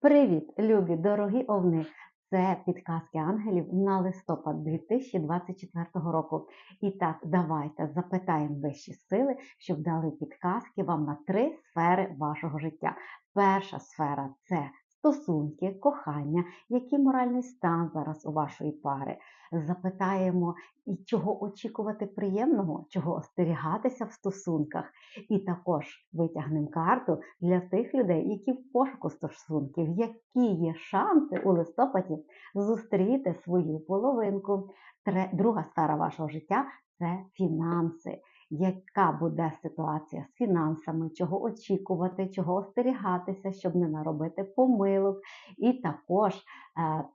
Привіт, любі, дорогі овни! Це підказки ангелів на листопад 2024 року. І так, давайте запитаємо вищі сили, щоб дали підказки вам на три сфери вашого життя. Перша сфера це стосунки, кохання, який моральний стан зараз у вашої пари. Запитаємо, і чого очікувати приємного, чого остерігатися в стосунках. І також витягнемо карту для тих людей, які в пошуку стосунків, які є шанси у листопаді зустріти свою половинку. Друга сфера вашого життя це фінанси. Яка буде ситуація з фінансами, чого очікувати, чого остерігатися, щоб не наробити помилок. І також е,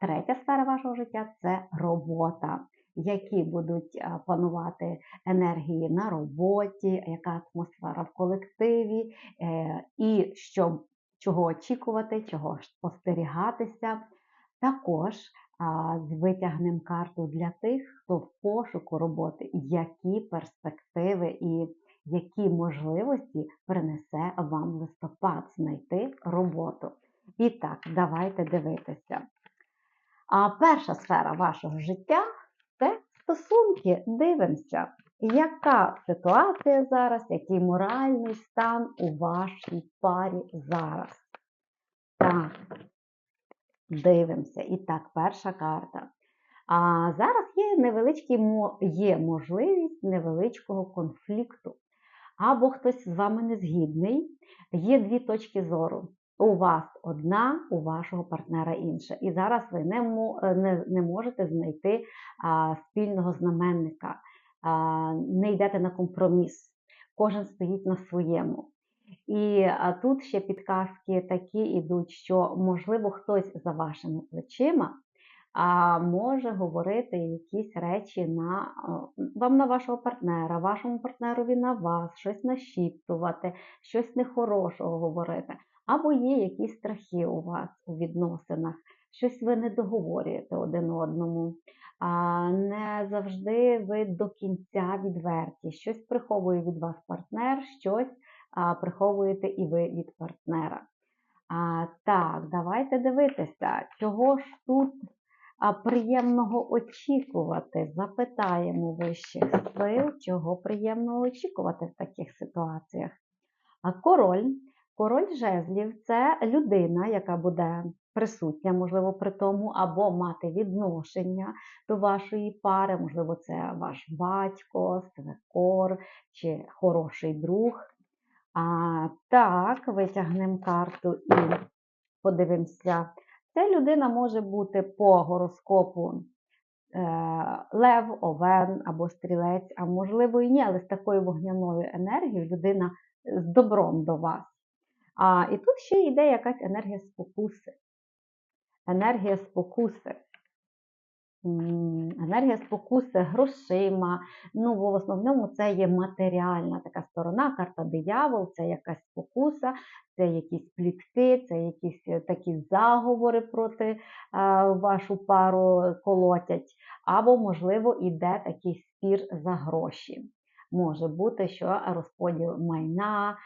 третя сфера вашого життя це робота які будуть е, панувати енергії на роботі, яка атмосфера в колективі, е, і що, чого очікувати, чого ж остерігатися. Також витягнемо карту для тих, хто в пошуку роботи, які перспективи і які можливості принесе вам листопад знайти роботу. І так, давайте дивитися. А перша сфера вашого життя це стосунки. Дивимося, яка ситуація зараз, який моральний стан у вашій парі зараз. Так, дивимося. І так, перша карта. А зараз є невеличкий є можливість невеличкого конфлікту. Або хтось з вами не згідний, є дві точки зору. У вас одна, у вашого партнера інша. І зараз ви не, не, не можете знайти а, спільного знаменника, а, не йдете на компроміс. Кожен стоїть на своєму. І тут ще підказки такі йдуть, що, можливо, хтось за вашими плечима може говорити якісь речі на вам на вашого партнера, вашому партнерові на вас, щось нашіптувати, щось нехорошого говорити. Або є якісь страхи у вас у відносинах, щось ви не договорюєте один одному. А не завжди ви до кінця відверті. Щось приховує від вас партнер, щось приховуєте і ви від партнера. А, так, давайте дивитися, чого ж тут приємного очікувати. Запитаємо вищих сил, чого приємного очікувати в таких ситуаціях. А король, король жезлів це людина, яка буде присутня, можливо, при тому, або мати відношення до вашої пари, можливо, це ваш батько, свекор чи хороший друг. А, так, витягнемо карту і подивимося. Ця людина може бути по гороскопу е, Лев, Овен або Стрілець, а можливо і ні, але з такою вогняною енергією людина з добром до вас. А, і тут ще йде якась енергія спокуси. Енергія спокуси. Енергія спокуси грошима. Ну, в основному це є матеріальна така сторона, карта диявол, це якась спокуса, це якісь плітки, це якісь е, такі заговори проти е, вашу пару колотять, або, можливо, іде такий спір за гроші. Може бути, що розподіл майна,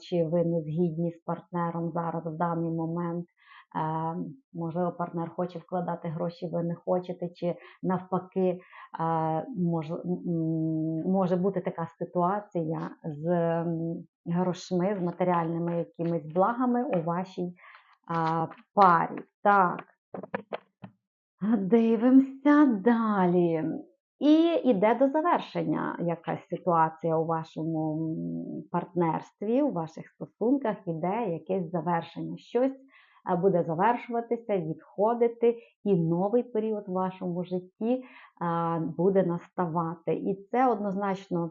чи ви не згідні з партнером зараз в даний момент. Е, Можливо, партнер хоче вкладати гроші, ви не хочете, чи навпаки, е, може, бути така ситуація з грошми, з матеріальними якимись благами у вашій парі. Так, дивимося далі. І йде до завершення якась ситуація у вашому партнерстві, у ваших стосунках, іде якесь завершення. Щось буде завершуватися, відходити, і новий період в вашому житті буде наставати. І це однозначно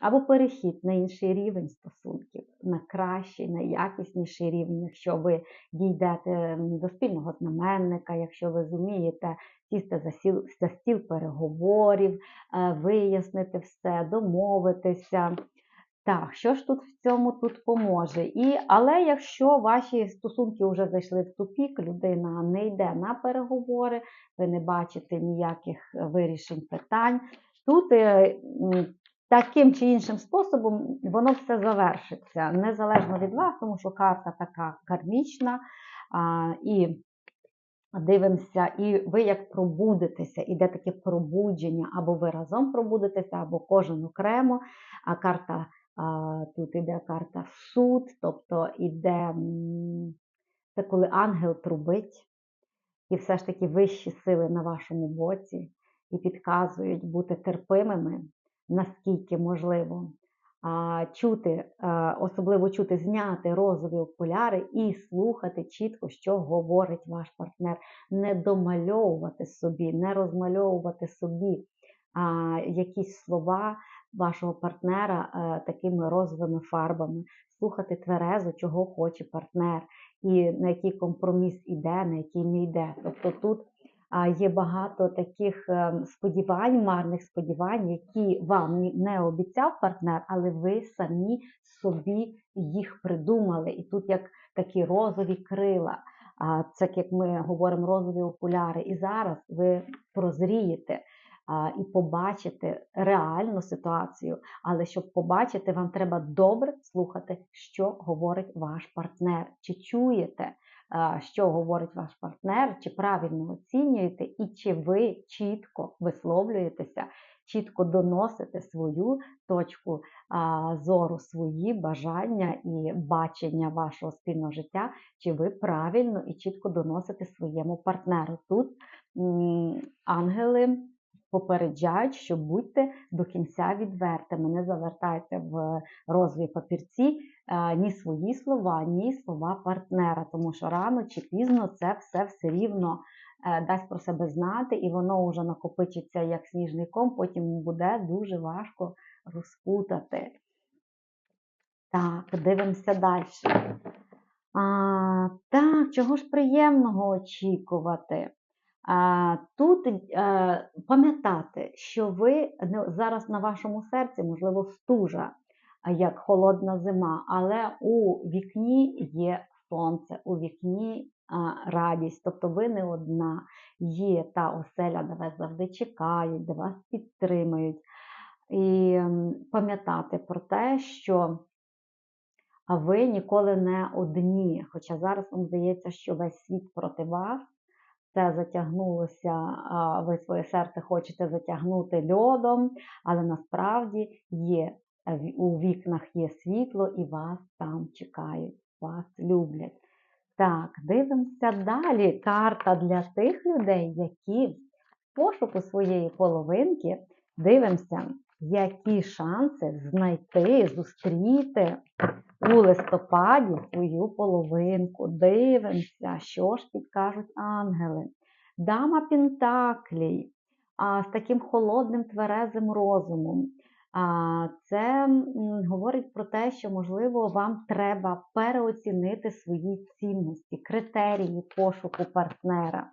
або перехід на інший рівень стосунків, на кращий, на якісніший рівень, якщо ви дійдете до спільного знаменника, якщо ви зумієте сісти за сіл, за стіл переговорів, е, вияснити все, домовитися. Так, що ж тут в цьому тут поможе? І, але якщо ваші стосунки вже зайшли в тупік, людина не йде на переговори, ви не бачите ніяких е, вирішень питань, тут е, таким чи іншим способом воно все завершиться, незалежно від вас, тому що карта така кармічна. І дивимося, і ви як пробудетеся, іде таке пробудження, або ви разом пробудетеся, або кожен окремо. А карта тут іде карта суд, тобто іде це коли ангел трубить, і все ж таки вищі сили на вашому боці і підказують бути терпимими, наскільки можливо. Чути, особливо чути, зняти розові окуляри і слухати чітко, що говорить ваш партнер, не домальовувати собі, не розмальовувати собі якісь слова вашого партнера такими розовими фарбами, слухати тверезо, чого хоче партнер, і на який компроміс іде, на який не йде. Тобто тут є багато таких ем, сподівань, марних сподівань, які вам не обіцяв партнер, але ви самі собі їх придумали. І тут як такі розові крила. Це як ми говоримо розові окуляри. І зараз ви прозрієте і побачите реальну ситуацію. Але щоб побачити, вам треба добре слухати, що говорить ваш партнер. Чи чуєте, що говорить ваш партнер, чи правильно оцінюєте, і чи ви чітко висловлюєтеся, чітко доносите свою точку зору, свої бажання і бачення вашого спільного життя, чи ви правильно і чітко доносите своєму партнеру. Тут ангели попереджають, що будьте до кінця відвертими, не завертайте в розвій папірці е, ні свої слова, ні слова партнера, тому що рано чи пізно це все все рівно е, дасть про себе знати, і воно вже накопичиться як сніжний ком, потім буде дуже важко розпутати. Так, дивимося далі. А, Так, чого ж приємного очікувати? Тут е, пам'ятати, що ви зараз на вашому серці, можливо, стужа, як холодна зима, але у вікні є сонце, у вікні радість, тобто ви не одна, є та оселя, де вас завжди чекають, де вас підтримують. І пам'ятати про те, що ви ніколи не одні. Хоча зараз вам здається, що весь світ проти вас це затягнулося, ви своє серце хочете затягнути льодом, але насправді є у вікнах є світло і вас там чекають, вас люблять. Так, дивимося далі. Карта для тих людей, які в пошуку своєї половинки дивимося, які шанси знайти, зустріти у листопаді свою половинку. Дивимося, що ж підкажуть ангели. Дама Пентаклій а, з таким холодним тверезим розумом. А, Це говорить про те, що, можливо, вам треба переоцінити свої цінності, критерії пошуку партнера.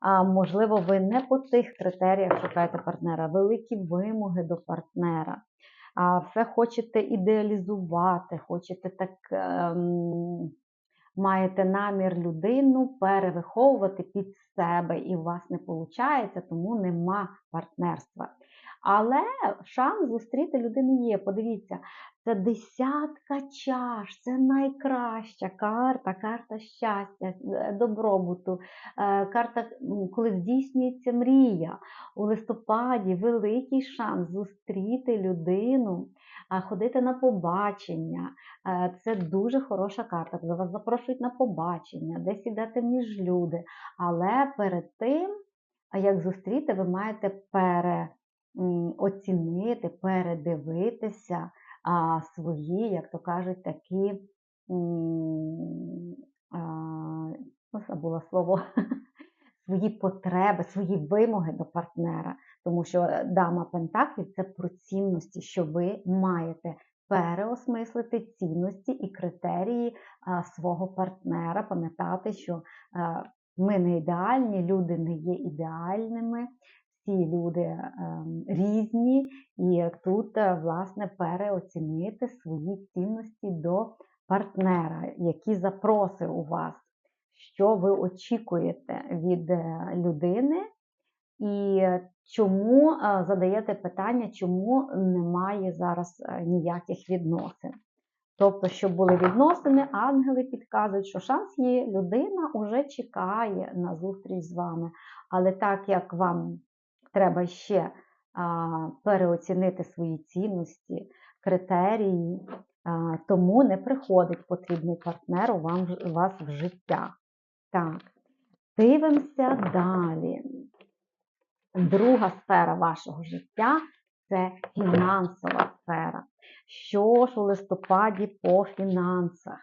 А можливо, ви не по цих критеріях шукаєте партнера, великі вимоги до партнера. Все хочете ідеалізувати, хочете так. Ем, маєте намір людину перевиховувати під себе, і у вас не виходить, тому нема партнерства. Але шанс зустріти людину є. Подивіться, це десятка чаш, це найкраща карта, карта щастя, е, добробуту, е, карта, коли здійснюється мрія. У листопаді великий шанс зустріти людину, ходити на побачення. Е, це дуже хороша карта, коли вас запрошують на побачення, десь ідете між люди. Але перед тим, як зустріти, ви маєте переоцінити, передивитися а, свої, як то кажуть, такі, а, ну, забула слово, свої потреби, свої вимоги до партнера. Тому що е, дама Пентаклів це про цінності, що ви маєте переосмислити цінності і критерії а, свого партнера, пам'ятати, що а, ми не ідеальні, люди не є ідеальними всі люди ем, різні, і тут, е, власне, переоцінити свої цінності до партнера, які запроси у вас, що ви очікуєте від е, людини, і чому е, задаєте питання, чому немає зараз ніяких відносин. Тобто, щоб були відносини, ангели підказують, що шанс є, людина вже чекає на зустріч з вами. Але так як вам треба ще переоцінити свої цінності, критерії, тому не приходить потрібний партнер у вас в життя. Так, дивимося далі. Друга сфера вашого життя це фінансова сфера. Що ж у листопаді по фінансах?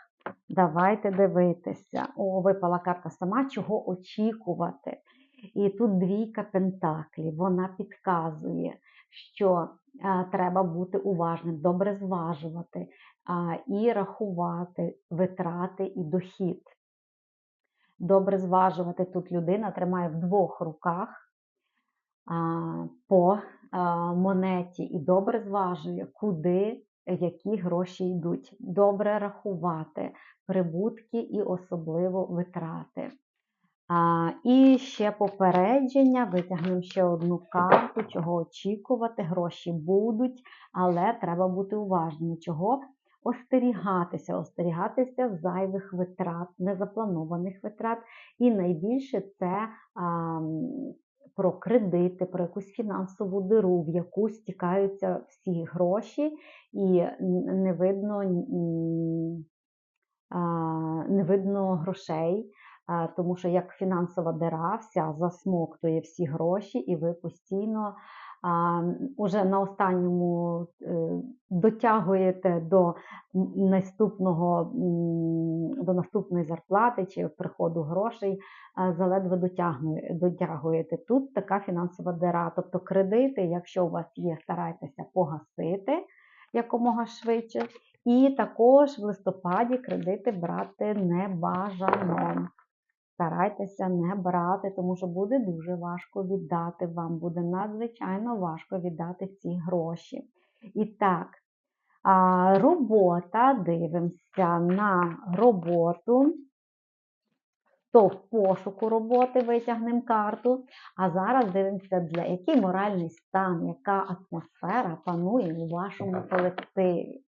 Давайте дивитися. О, випала карта сама, чого очікувати. І тут двійка пентаклів. Вона підказує, що е, треба бути уважним, добре зважувати і рахувати витрати і дохід. Добре зважувати тут людина тримає в двох руках по а, монеті і добре зважує, куди які гроші йдуть. Добре рахувати прибутки і особливо витрати. І ще попередження, витягнемо ще одну карту, чого очікувати, гроші будуть, але треба бути уважним, чого остерігатися, остерігатися зайвих витрат, незапланованих витрат. І найбільше це а, про кредити, про якусь фінансову диру, в яку стікаються всі гроші, і не видно, а, не видно грошей. Тому що як фінансова дира вся засмоктує всі гроші, і ви постійно а, уже на останньому е, дотягуєте до наступного до наступної зарплати чи приходу грошей, заледве дотягуєте. Тут така фінансова дира. Тобто кредити, якщо у вас є, старайтеся погасити якомога швидше. І також в листопаді кредити брати не бажано. Старайтеся не брати, тому що буде дуже важко віддати. Вам буде надзвичайно важко віддати ці гроші. І так, робота, дивимося на роботу. То в пошуку роботи витягнемо карту. А зараз дивимося, для який моральний стан, яка атмосфера панує у вашому колективі.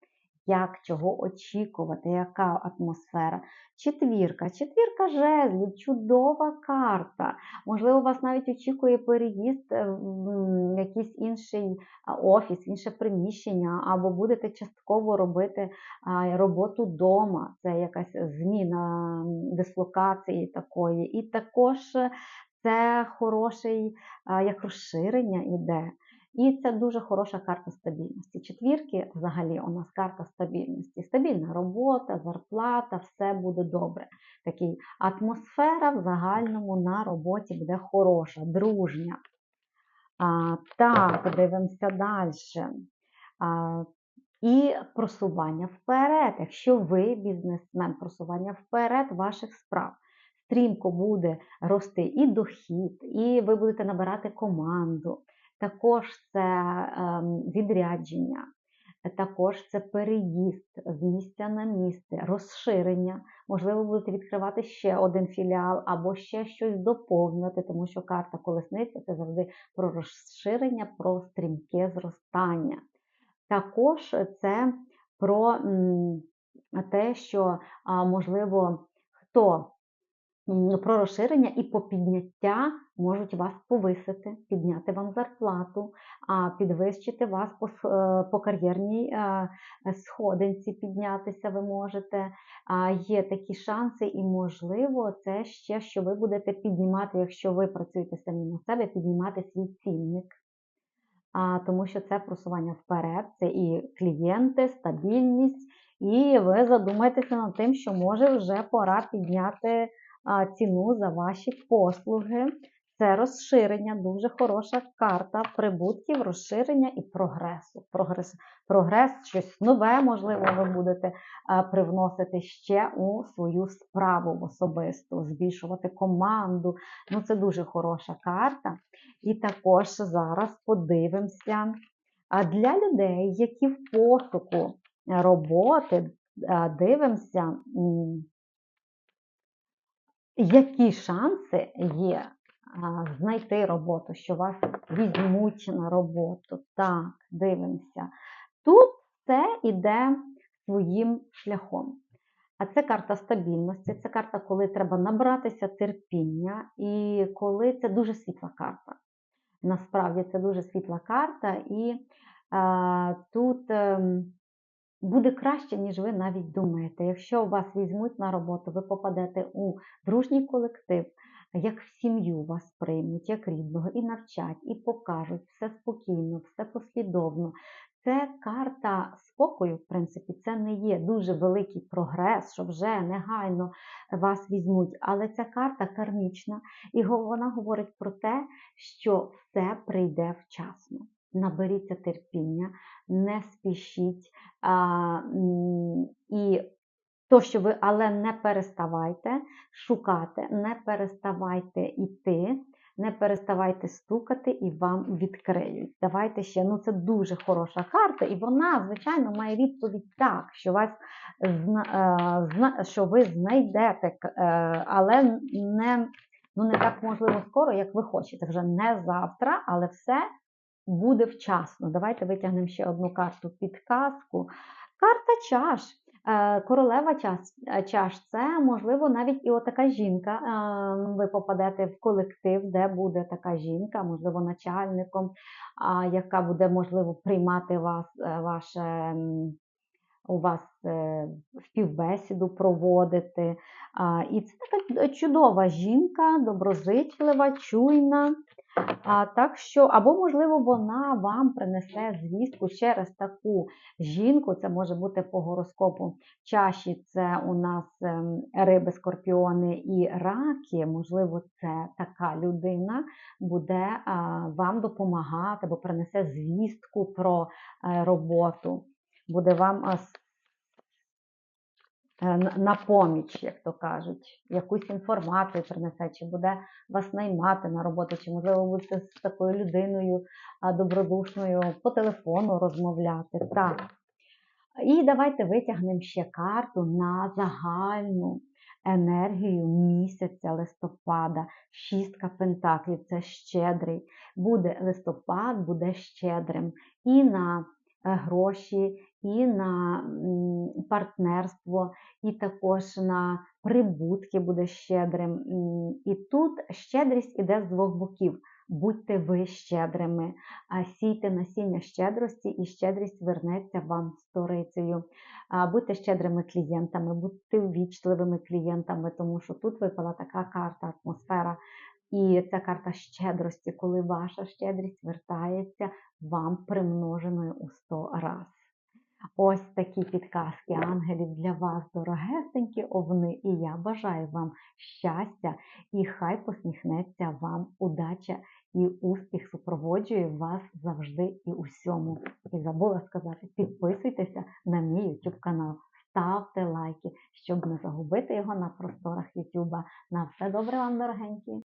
Як чого очікувати, яка атмосфера? Четвірка. Четвірка жезлів, чудова карта. Можливо, вас навіть очікує переїзд в якийсь інший офіс, інше приміщення, або будете частково робити роботу вдома. Це якась зміна дислокації такої. І також це хороший як розширення іде. І це дуже хороша карта стабільності. Четвірки взагалі у нас карта стабільності. Стабільна робота, зарплата, все буде добре. Такий атмосфера в загальному на роботі буде хороша, дружня. А, так, дивимося далі. А, і просування вперед. Якщо ви бізнесмен, просування вперед ваших справ. Стрімко буде рости і дохід, і ви будете набирати команду. Також це ем, відрядження, також це переїзд з місця на місце, розширення. Можливо, будете відкривати ще один філіал або ще щось доповнити, тому що карта колесниця це завжди про розширення, про стрімке зростання. Також це про те, що, можливо, хто про розширення і по підняття можуть вас повисити, підняти вам зарплату, підвищити вас по, е, по кар'єрній е, сходинці, піднятися ви можете. А, Є такі шанси, і можливо, це ще, що ви будете піднімати, якщо ви працюєте самі на себе, піднімати свій цінник. Тому що це просування вперед, це і клієнти, стабільність, і ви задумаєтеся над тим, що може вже пора підняти ціну за ваші послуги. Це розширення, дуже хороша карта прибутків, розширення і прогресу. Прогрес, прогрес щось нове, можливо, ви будете а, привносити ще у свою справу особисту, збільшувати команду. Ну, це дуже хороша карта. І також зараз подивимося а для людей, які в пошуку роботи, а, дивимося, які шанси є знайти роботу, що вас візьмуть на роботу. Так, дивимося. Тут все йде своїм шляхом. А це карта стабільності, це карта, коли треба набратися терпіння, і коли це дуже світла карта. Насправді це дуже світла карта, і а, тут ем, буде краще, ніж ви навіть думаєте. Якщо вас візьмуть на роботу, ви попадете у дружній колектив, як в сім'ю вас приймуть, як рідного, і навчать, і покажуть все спокійно, все послідовно. Це карта спокою, в принципі, це не є дуже великий прогрес, що вже негайно вас візьмуть. Але ця карта кармічна, і вона говорить про те, що все прийде вчасно. Наберіться терпіння, не спішіть. А, і то, що ви, але не переставайте шукати, не переставайте йти, не переставайте стукати і вам відкриють. Давайте ще, ну це дуже хороша карта, і вона, звичайно, має відповідь так, що вас е, що ви знайдете, е, але не, ну, не так можливо скоро, як ви хочете. Вже не завтра, але все буде вчасно. Давайте витягнемо ще одну карту підказку. Карта чаш. Е, Королева е, чаш це можливо навіть і отака жінка. Е, Ви попадете в колектив, де буде така жінка, можливо, начальником, яка буде можливо приймати вас, ваше у вас е, співбесіду проводити. І це така чудова жінка, доброзичлива, чуйна. Так що, або, можливо, вона вам принесе звістку через таку жінку. Це може бути по гороскопу чаші, це у нас ем, риби, скорпіони і раки. Можливо, це така людина буде вам допомагати, або принесе звістку про е, роботу. Буде вам е, на- поміч, як то кажуть, якусь інформацію принесе, чи буде вас наймати на роботу, чи можливо будете з такою людиною добродушною по телефону розмовляти. Так. І давайте витягнемо ще карту на загальну енергію місяця листопада. Шістка пентаклів це щедрий. Буде листопад, буде щедрим і на гроші, і на партнерство, і також на прибутки буде щедрим. І тут щедрість іде з двох боків. Будьте ви щедрими, сійте насіння щедрості, і щедрість вернеться вам сторицею. Будьте щедрими клієнтами, будьте ввічливими клієнтами, тому що тут випала така карта, атмосфера. І це карта щедрості, коли ваша щедрість вертається вам примноженою у 100 раз. Ось такі підказки ангелів для вас, дорогесенькі овни, і я бажаю вам щастя, і хай посміхнеться вам удача і успіх супроводжує вас завжди і усьому. І забула сказати, підписуйтеся на мій YouTube канал, ставте лайки, щоб не загубити його на просторах YouTube. На все добре вам, дорогенькі!